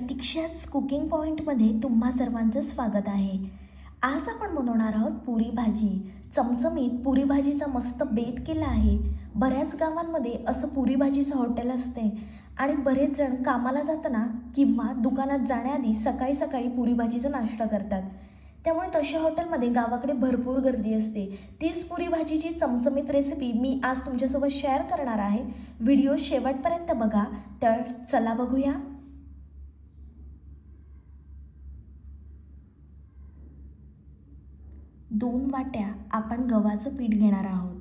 प्रतीक्षाच cooking पॉईंटमध्ये तुम्हा सर्वांचं स्वागत आहे. आज आपण बनवणार आहोत पुरी भाजी. चमचमीत पुरी भाजीचा मस्त बेत केला आहे. बऱ्याच गावांमध्ये असं पुरी भाजीचं हॉटेल असते आणि बरेच जण कामाला जाताना किंवा दुकानात जाण्याआधी सकाळी सकाळी पुरी भाजीचा नाश्ता करतात. त्यामुळे तशा हॉटेलमध्ये गावाकडे भरपूर गर्दी असते. तीच पुरी भाजीची चमचमीत रेसिपी मी आज तुमच्यासोबत शेअर करणार आहे. व्हिडिओ शेवटपर्यंत बघा. तर चला बघूया. दोन वाट्या आपण गव्हाचं पीठ घेणार आहोत.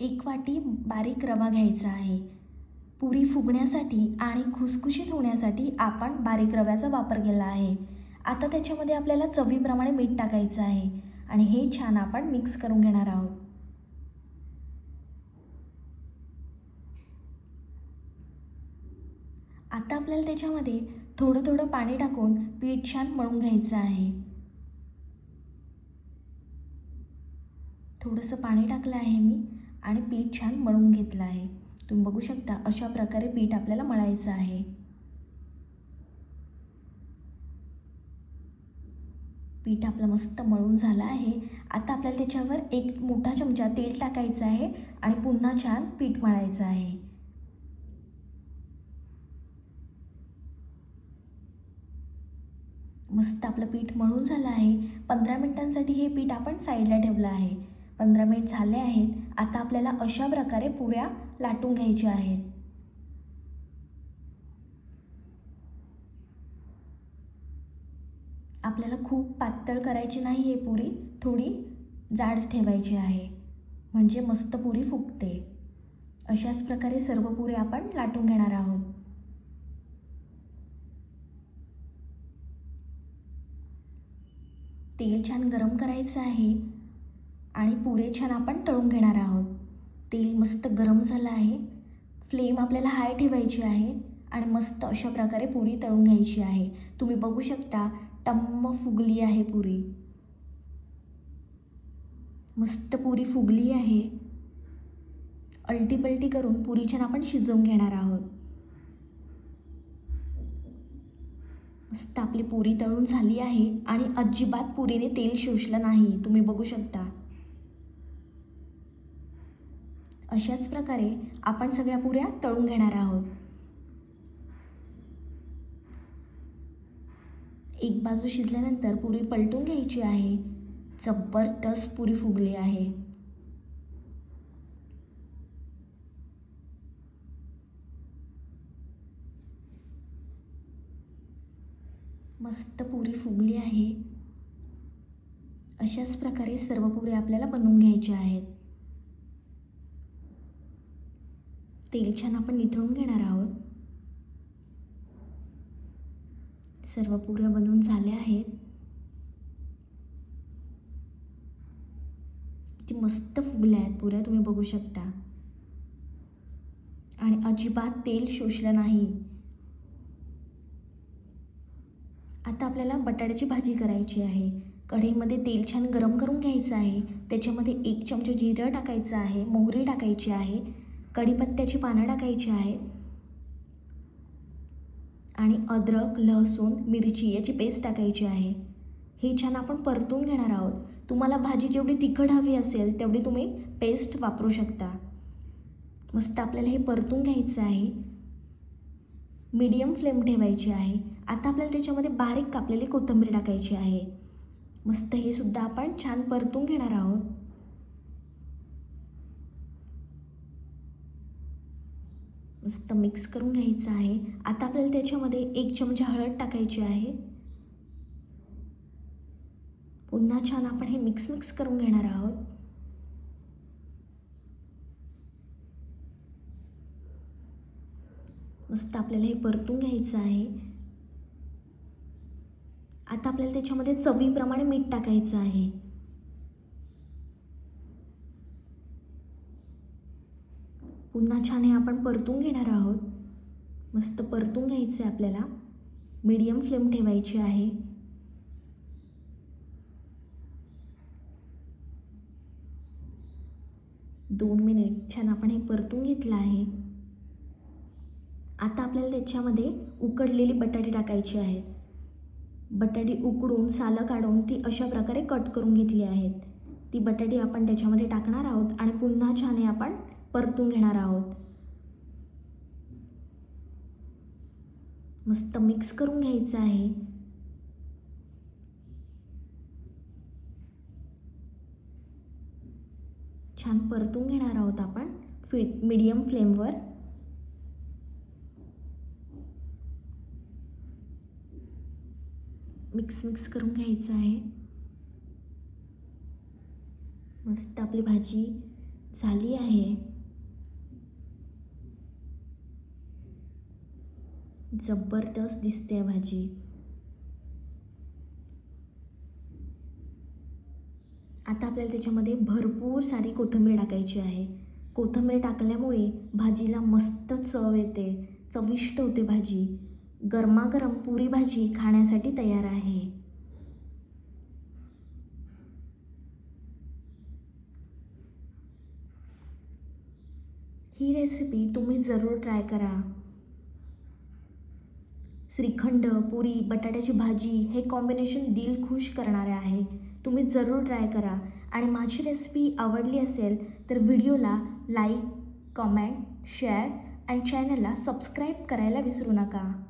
एक वाटी बारीक रवा घ्यायचा आहे. पुरी फुगण्यासाठी आणि खुसखुशीत होण्यासाठी आपण बारीक रव्याचा वापर केला आहे. आता त्याच्यामध्ये आपल्याला चवीप्रमाणे मीठ टाकायचं आहे आणि हे छान आपण मिक्स करून घेणार आहोत. आता आपल्याला त्याच्यामध्ये थोडं थोडं पाणी टाकून पीठ छान मळून घ्यायचं आहे. थोडंसं पाणी टाकलं आहे मी आणि पीठ छान मळून घेतलं आहे. तुम्ही बघू शकता अशा प्रकारे पीठ आपल्याला मळायचं आहे. पीठ आपलं मस्त मळून झालं आहे. आता आपल्याला त्याच्यावर एक मोठा चमचा तेल टाकायचं आहे आणि पुन्हा छान पीठ मळायचं आहे. मस्त आपलं पीठ मळून झालं आहे. पंधरा मिनिटांसाठी हे पीठ आपण साईडला ठेवलं आहे. पंधरा मिनिट झाले आहेत. आता आपल्याला अशा प्रकारे पुऱ्या लाटून घ्यायच्या आहेत. आपल्याला खूप पातळ करायची नाही आहे पुरी. थोडी जाड ठेवायची आहे. म्हणजे मस्त पुरी फुगते. अशाच प्रकारे सर्व पुरी आपण लाटून घेणार आहोत. तेल छान गरम करायचं आहे आणि पुरे छान आपण तळून घेणार आहोत. तेल मस्त गरम झालं आहे. फ्लेम आपल्याला हाय ठेवायची आहे आणि मस्त अशा प्रकारे पुरी तळून घ्यायची आहे. तुम्ही बघू शकता टम्म फुगली आहे पुरी. मस्त पुरी फुगली आहे. अल्टीपल्टी करून पुरी छान आपण शिजवून घेणार आहोत. मस्त आपली पुरी तळून झाली आहे आणि अजिबात पुरीने तेल शोषलं नाही. तुम्ही बघू शकता. अशाच प्रकारे आपण सगळ्या पुऱ्या तळून घेणार आहोत. एक बाजू शिजल्यानंतर पुरी पलटून घ्यायची आहे. जबरदस्त पुरी फुगली आहे. मस्त पुरी फुगली आहे. अशाच प्रकारे सर्व पुरी आपल्याला बनवून घ्यायच्या आहेत. तेल छान आपण निथळून घेणार आहोत. सर्व पुऱ्या बनवून झाल्या आहेत. किती मस्त फुगल्या आहेत पुऱ्या तुम्ही बघू शकता. आणि अजिबात तेल शोषलं नाही. आता आपल्याला बटाट्याची भाजी करायची आहे. कढईमध्ये तेल छान गरम करून घ्यायचं आहे. त्याच्यामध्ये एक चमचा जिरं टाकायचं आहे. मोहरी टाकायची आहे. कढीपत्त्याची पानं टाकायची आहेत. आणि अद्रक लसूण मिरची याची पेस्ट टाकायची आहे. हे छान आपण परतून घेणार आहोत. तुम्हाला भाजी जेवढी तिखट हवी असेल तेवढी तुम्ही पेस्ट वापरू शकता. मस्त आपल्याला हे परतून घ्यायचं आहे. मीडियम फ्लेम ठेवायची आहे. आता आपल्याला त्याच्यामध्ये बारीक कापलेली कोथिंबीर टाकायची आहे. मस्त हे सुद्धा आपण छान परतून घेणार आहोत. मस्त मिक्स करून घ्यायचं आहे. आता आपल्याला त्याच्यामध्ये एक चमचा हळद टाकायची आहे. पुन्हा छान आपण हे मिक्स मिक्स करून घेणार आहोत. मस्त आपल्याला हे परतून घ्यायचं आहे. आता आपल्याला त्याच्यामध्ये चवीप्रमाणे मीठ टाकायचं आहे. पुन्हा छान हे आपण परतून घेणार आहोत. मस्त परतून घ्यायचं आहे आपल्याला. मीडियम फ्लेम ठेवायची आहे. दोन मिनिट छान आपण हे परतून घेतलं आहे. आता आपल्याला त्याच्यामध्ये उकडलेली बटाटे टाकायची आहेत. बटाटी उकडून सालं काढून ती अशा प्रकारे कट करून घेतली आहेत. ती बटाटी आपण त्याच्यामध्ये टाकणार आहोत आणि पुन्हा छान आपण परतून घेणार आहोत. मस्त मिक्स करून घ्यायचं आहे. छान परतून घेणार आहोत आपण. फी मीडियम फ्लेमवर मिक्स मिक्स करून घ्यायचं आहे. मस्त आपली भाजी झाली आहे. जबरदस्त दिसते भाजी. आता आपल्याला त्याच्यामध्ये भरपूर सारी कोथिंबीर टाकायची आहे. कोथिंबीर टाकल्यामुळे भाजीला मस्त चव येते. चविष्ट होते भाजी. गरमागरम पुरी भाजी खाण्यासाठी तयार आहे. ही रेसिपी तुम्ही जरूर ट्राय करा. श्रीखंड पुरी बटाट्याची भाजी हे कॉम्बिनेशन दिल खुश करणारे आहे. तुम्ही जरूर ट्राय करा. आणि माझी रेसिपी आवडली असेल तर व्हिडिओला लाईक कमेंट शेअर आणि चॅनलला सबस्क्राईब करायला विसरू नका.